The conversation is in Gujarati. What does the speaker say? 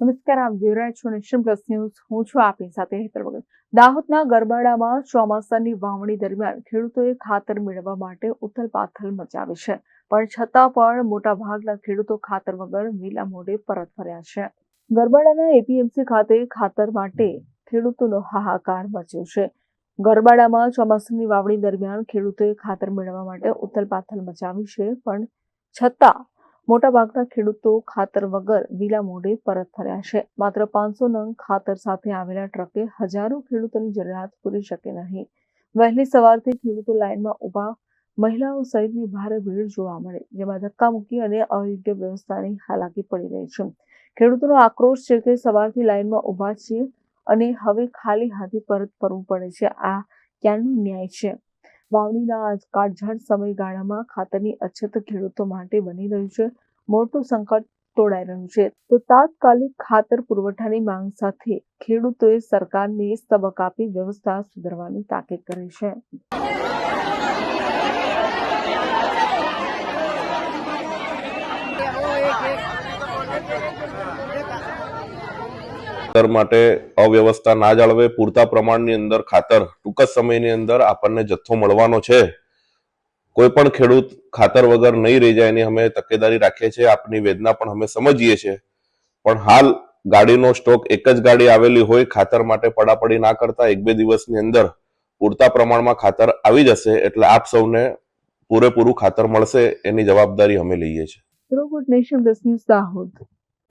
નમસ્કાર, આપ જોઈ રહ્યા છો નેશન પ્લસ ન્યૂઝ. હું છું આપની સાથે હેતર વગર દાહોદના ગરબાડામાં ચોમાસાની વાવણી દરમિયાન ખેડૂતોએ ખાતર મેળવવા માટે ઉથલપાથલ મચાવી છે. પણ છતાં પણ મોટા ભાગના ખેડૂતો ખાતર વગર વિલા મોઢે પરત ફર્યા છે. ગરબાડાના એપીએમસી ખાતે ખાતર માટે ખેડૂતોનો હાહાકાર મચ્યો છે. ગરબાડામાં ચોમાસાની વાવણી દરમિયાન ખેડૂતોએ ખાતર મેળવવા માટે ઉથલપાથલ મચાવી છે, પણ છતાં મોટાભાગના ખેડૂતો ખાતર વગર વિલા મોઢે પરત ફર્યા છે. માત્ર પાંચસો નંગ ખાતર સાથે આવેલા ટ્રકે હજારો ખેડૂતોની જરૂરિયાત પૂરી શકે નહીં. વહેલી સવારથી ખેડૂતો લાઇનમાં ઊભા મહિલાઓ સહિતની ભારે ભીડ જોવા મળે, જેમાં ધક્કા મૂકી અને અયોગ્ય વ્યવસ્થાની હાલાકી પડી રહી છે. ખેડૂતોનો આક્રોશ છે કે સવારથી લાઇનમાં ઊભા છીએ અને હવે ખાલી હાથે પરત ફરવું પડે છે. આ ક્યાંનો ન્યાય છે? વાવણીના આ કાળઝાળ સમયગાળામાં ખાતરની અછત ખેડૂતો માટે બની રહ્યું છે. મોટું સંકટ તોડાઈ રહ્યું છે. તો તાત્કાલિક ખાતર પુરવઠાની માંગ સાથે ખેડૂતોએ સરકારને સબક આપી વ્યવસ્થા સુધારવાની તાકીદ કરી છે. ખાતર માટે અવ્યવસ્થા ના જાળવે, પૂરતા પ્રમાણની અંદર ખાતર ટૂંક સમયની અંદર આપણને જથ્થો મળવાનો છે. કોઈ પણ ખેડૂત ખાતર વગર નહીં રહી જાય એની અમે તકેદારી રાખીએ છીએ, આપની વેદના પણ અમે સમજીએ છીએ. પણ હાલ ગાડીનો સ્ટોક એક જ ગાડી આવેલી હોય, ખાતર માટે પડાપડી ના કરતા એક બે દિવસની અંદર પૂરતા પ્રમાણમાં ખાતર આવી જશે એટલે આપ સૌને પૂરેપૂરું ખાતર મળશે એની જવાબદારી અમે લઈએ છીએ. રોબોટ નેશન ન્યૂઝ દાહોદ.